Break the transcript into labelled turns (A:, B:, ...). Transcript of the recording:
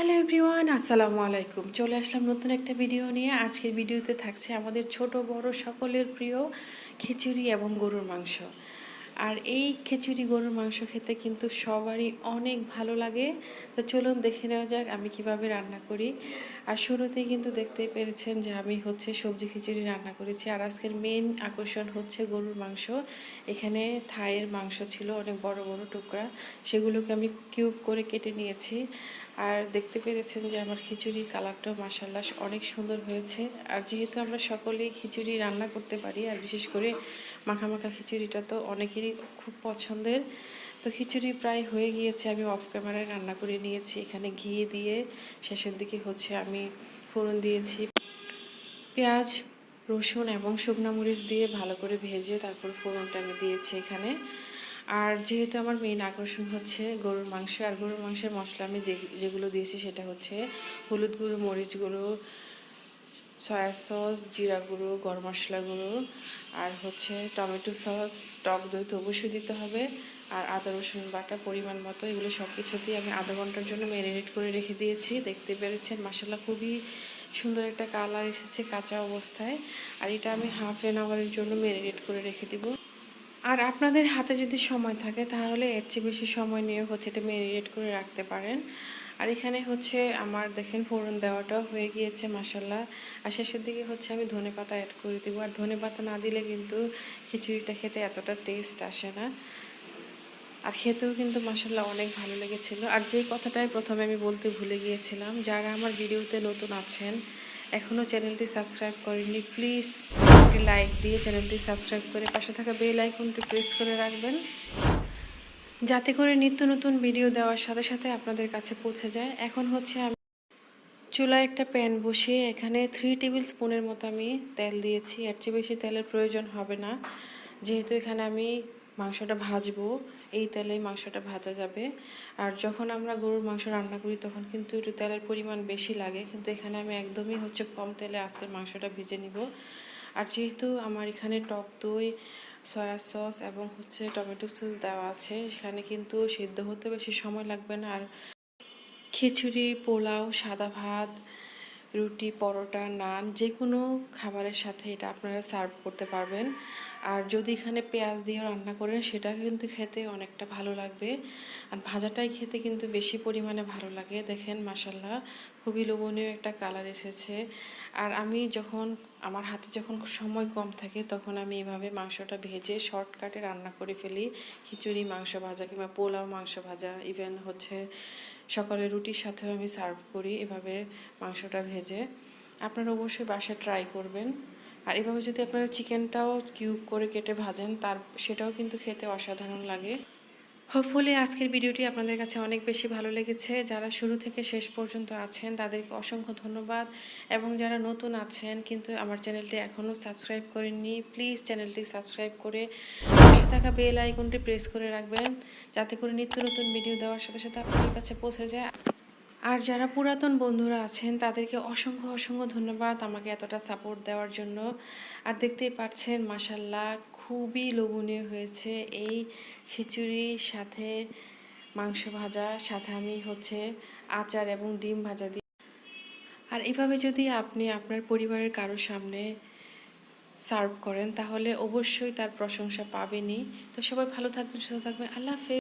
A: Hello everyone, আসসালামু আলাইকুম। চলে আসলাম নতুন একটা ভিডিও নিয়ে। আজকের ভিডিওতে থাকছে আমাদের ছোট বড় সকলের প্রিয় খিচুড়ি এবং গরুর মাংস। আর এই খিচুড়ি গরুর মাংস খেতে কিন্তু সবারই অনেক ভালো লাগে। তো চলুন দেখে নেওয়া যাক আমি কীভাবে রান্না করি। আর শুরুতেই কিন্তু দেখতে পেরেছেন যে আমি হচ্ছে সবজি খিচুড়ি রান্না করেছি। আর আজকের মেন আকর্ষণ হচ্ছে গরুর মাংস। এখানে থায়ের মাংস ছিল, অনেক বড় বড় টুকরা। সেগুলোকে আমি কিউব করে কেটে নিয়েছি। আর দেখতে পেরেছেন যে আমার খিচুড়ির কালারটাও মাসাল্লাহ অনেক সুন্দর হয়েছে। আর যেহেতু আমরা সকলেই খিচুড়ি রান্না করতে পারি, আর বিশেষ করে মাখা মাখা খিচুড়িটা তো অনেকেরই খুব পছন্দের। তো খিচুড়ি প্রায় হয়ে গিয়েছে, আমি অফ ক্যামেরায় রান্না করে নিয়েছি। এখানে ঘি দিয়ে শেষের দিকে হচ্ছে আমি ফোড়ন দিয়েছি। পেঁয়াজ, রসুন এবং শুকনা মরিচ দিয়ে ভালো করে ভেজে তারপর ফোড়নটা আমি দিয়েছি এখানে। আর যেহেতু আমার মেইন আকর্ষণ হচ্ছে গরুর মাংস, আর গরুর মাংসের মশলা আমি যে, যেগুলো দিয়েছি সেটা হচ্ছে হলুদ গুঁড়ো, মরিচ গুঁড়ো সয়া সস জিরা গুঁড়ো, গরম মশলা গুঁড়ো, আর হচ্ছে টমেটো সস, টক দই তো অবশ্যই দিতে হবে। আর আদা, রসুন বাটা পরিমাণ মতো এগুলো সব কিছুতেই আমি আধা ঘণ্টার জন্য ম্যারিনেট করে রেখে দিয়েছি। দেখতে পেরেছেন মশলা খুবই সুন্দর একটা কালার এসেছে কাঁচা অবস্থায়। আর এটা আমি হাফ অ্যান আওয়ারের জন্য ম্যারিনেট করে রেখে দিব। আর আপনাদের হাতে যদি সময় থাকে তাহলে এর চেয়ে বেশি সময় নিয়ে হচ্ছে এটা ম্যারিনেট করে রাখতে পারেন। আর এখানে হচ্ছে আমার দেখেন ফোড়ন দেওয়াটাও হয়ে গিয়েছে মাসাল্লাহ আর শেষের দিকে হচ্ছে আমি ধনে পাতা অ্যাড করে দেবো। আর ধনে পাতা না দিলে কিন্তু খিচুড়িটা খেতে এতটা টেস্ট আসে না। আর খেতেও কিন্তু মাসাল্লাহ অনেক ভালো লেগেছিল। আর যেই কথাটাই প্রথমে আমি বলতে ভুলে গিয়েছিলাম, যারা আমার ভিডিওতে নতুন আছেন এখনও চ্যানেলটি সাবস্ক্রাইব করেননি প্লিজ লাইক দিয়ে চ্যানেলটি সাবস্ক্রাইব করে পাশে থাকা বেল আইকনটি প্রেস করে রাখবেন। যাতে করে নিত্য নতুন ভিডিও দেওয়ার সাথে সাথে আপনাদের কাছে পৌঁছে যায়। এখন হচ্ছে আমি চুলায় একটা প্যান বসিয়ে এখানে থ্রি টেবিল স্পুনের মতো আমি তেল দিয়েছি। এর চেয়ে বেশি তেলের প্রয়োজন হবে না। যেহেতু এখানে আমি মাংসটা ভাজবো, এই তেলেই মাংসটা ভাজা যাবে। আর যখন আমরা গরুর মাংস রান্না করি, তখন কিন্তু একটু তেলের পরিমাণ বেশি লাগে। কিন্তু এখানে আমি একদমই হচ্ছে কম তেলে আজকের মাংসটা ভেজে নিব। আর যেহেতু আমার এখানে টক দই সয়া সস এবং হচ্ছে টমেটো সস দেওয়া আছে। সেখানে কিন্তু সিদ্ধ হতে বেশি সময় লাগবে না। আর খিচুড়ি, পোলাও, সাদা ভাত, রুটি, পরোটা, নান যে কোনো খাবারের সাথে এটা আপনারা সার্ভ করতে পারবেন। আর যদি এখানে পেঁয়াজ দিয়ে রান্না করেন, সেটা কিন্তু খেতে অনেকটা ভালো লাগবে। আর ভাজাটাই খেতে কিন্তু বেশি পরিমাণে ভালো লাগে। দেখেন মাসাল্লাহ খুবই লোভনীয় একটা কালার এসেছে। আর আমি যখন, আমার হাতে যখন সময় কম থাকে, তখন আমি এভাবে মাংসটা ভেজে শর্টকাটে রান্না করে ফেলি। খিচুড়ি, মাংস ভাজা কিংবা পোলাও মাংস ভাজা ইভেন হচ্ছে সকালে রুটির সাথেও আমি সার্ভ করি এভাবে মাংসটা ভেজে। আপনারা অবশ্যই বাসায় ট্রাই করবেন। আর এভাবে যদি আপনারা চিকেনটাও কিউব করে কেটে ভাজেন, তার, সেটাও কিন্তু খেতে অসাধারণ লাগে। হোপফুলি আজকের ভিডিওটি আপনাদের কাছে অনেক বেশি ভালো লেগেছে। যারা শুরু থেকে শেষ পর্যন্ত আছেন, তাদেরকে অসংখ্য ধন্যবাদ। এবং যারা নতুন আছেন, কিন্তু আমার চ্যানেলটি এখনও সাবস্ক্রাইব করেননি, প্লিজ চ্যানেলটি সাবস্ক্রাইব করে পাশে থাকা বেল আইকনটি প্রেস করে রাখবেন, যাতে করে নিত্য নতুন ভিডিও দেওয়ার সাথে সাথে আপনাদের কাছে পৌঁছে যায়। আর যারা পুরাতন বন্ধুরা আছেন, তাদেরকে অসংখ্য অসংখ্য ধন্যবাদ আমাকে এতটা সাপোর্ট দেওয়ার জন্য। আর দেখতেই পাচ্ছেন মাসাল্লাহ খুবই লোভনীয় হয়েছে। এই খিচুড়ির সাথে মাংস ভাজা, সাথে আমি হচ্ছে আচার এবং ডিম ভাজা দিই আর এভাবে যদি আপনি আপনার পরিবারের কারও সামনে সার্ভ করেন, তাহলে অবশ্যই তার প্রশংসা পাবেনই। তো সবাই ভালো থাকবেন, সুস্থ থাকবেন। আল্লাহ হাফেজ।